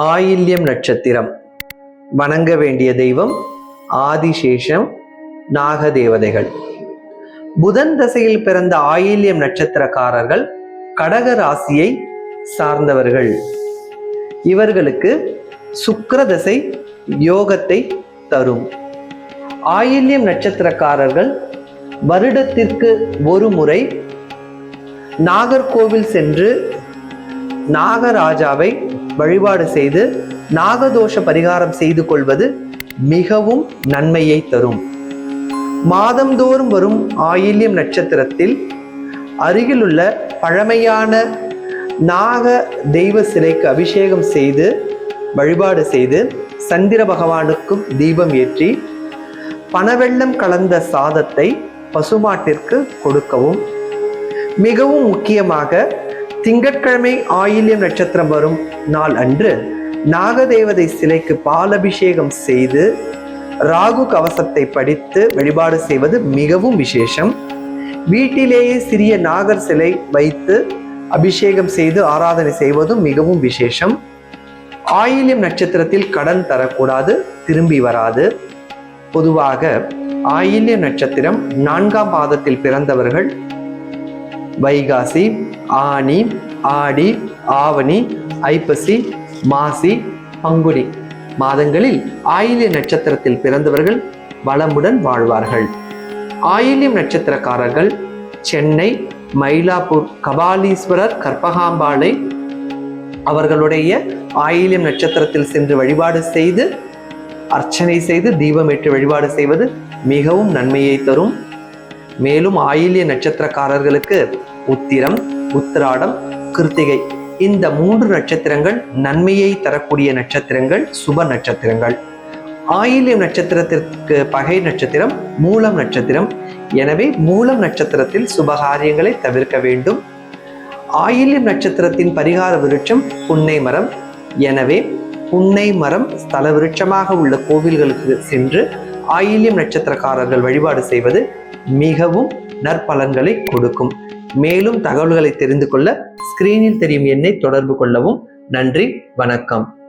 ஆயில்யம் நட்சத்திரம். வணங்க வேண்டிய தெய்வம் ஆதிசேஷம் நாகதேவதைகள். புதன் தசையில் பிறந்த ஆயில்யம் நட்சத்திரக்காரர்கள் கடக ராசியை சார்ந்தவர்கள். இவர்களுக்கு சுக்கரதசை யோகத்தை தரும். ஆயில்யம் நட்சத்திரக்காரர்கள் வருடத்திற்கு ஒரு முறை நாகர்கோவில் சென்று நாகராஜாவை வழிபாடு செய்து நாகதோஷ பரிகாரம் செய்து கொள்வது மிகவும் நன்மையை தரும். மாதந்தோறும் வரும் ஆயில்யம் நட்சத்திரத்தில் அருகிலுள்ள பழமையான நாக தெய்வ சிலைக்கு அபிஷேகம் செய்து வழிபாடு செய்து சந்திர பகவானுக்கும் தீபம் ஏற்றி பனவெள்ளம் கலந்த சாதத்தை பசுமாட்டிற்கு கொடுக்கவும். மிகவும் முக்கியமாக திங்கட்கிழமை ஆயில்யம் நட்சத்திரம் வரும் நாள் அன்று நாகதேவதை சிலைக்கு பாலபிஷேகம் செய்து ராகு கவசத்தை படித்து வழிபாடு செய்வது மிகவும் விசேஷம். வீட்டிலேயே சிறிய நாகர் சிலை வைத்து அபிஷேகம் செய்து ஆராதனை செய்வதும் மிகவும் விசேஷம். ஆயில்யம் நட்சத்திரத்தில் கடன் தரக்கூடாது திரும்பி வராது. பொதுவாக ஆயில்யம் நட்சத்திரம் நான்காம் பாதத்தில் பிறந்தவர்கள் வைகாசி ஆனி ஆடி ஆவணி ஐப்பசி மாசி பங்குனி. மாதங்களில் ஆயில்ய நட்சத்திரத்தில் பிறந்தவர்கள் வளமுடன் வாழ்வார்கள். ஆயில்யம் நட்சத்திரக்காரர்கள் சென்னை மயிலாப்பூர் கபாலீஸ்வரர் கற்பகாம்பாளை அவர்களுடைய ஆயில்யம் நட்சத்திரத்தில் சென்று வழிபாடு செய்து அர்ச்சனை செய்து தீபமேற்று வழிபாடு செய்வது மிகவும் நன்மையை தரும். மேலும் ஆயில்ய நட்சத்திரக்காரர்களுக்கு உத்திரம் உத்திராடம் கிருத்திகை. இந்த மூன்று நட்சத்திரங்கள் நன்மையை தரக்கூடிய நட்சத்திரங்கள் சுப நட்சத்திரங்கள். ஆயில்யம் நட்சத்திரத்திற்கு பகை நட்சத்திரம் மூலம் நட்சத்திரம். எனவே மூலம் நட்சத்திரத்தில் சுபகாரியங்களை தவிர்க்க வேண்டும். ஆயில்யம் நட்சத்திரத்தின் பரிகார விருட்சம் புன்னை மரம். எனவே புன்னை மரம் ஸ்தல விருட்சமாக உள்ள கோவில்களுக்கு சென்று ஆயிலியம் நட்சத்திரக்காரர்கள் வழிபாடு செய்வது மிகவும் நற்பலன்களை கொடுக்கும். மேலும் தகவல்களை தெரிந்து கொள்ள ஸ்கிரீனில் தெரியும் எண்ணை தொடர்பு கொள்ளவும். நன்றி வணக்கம்.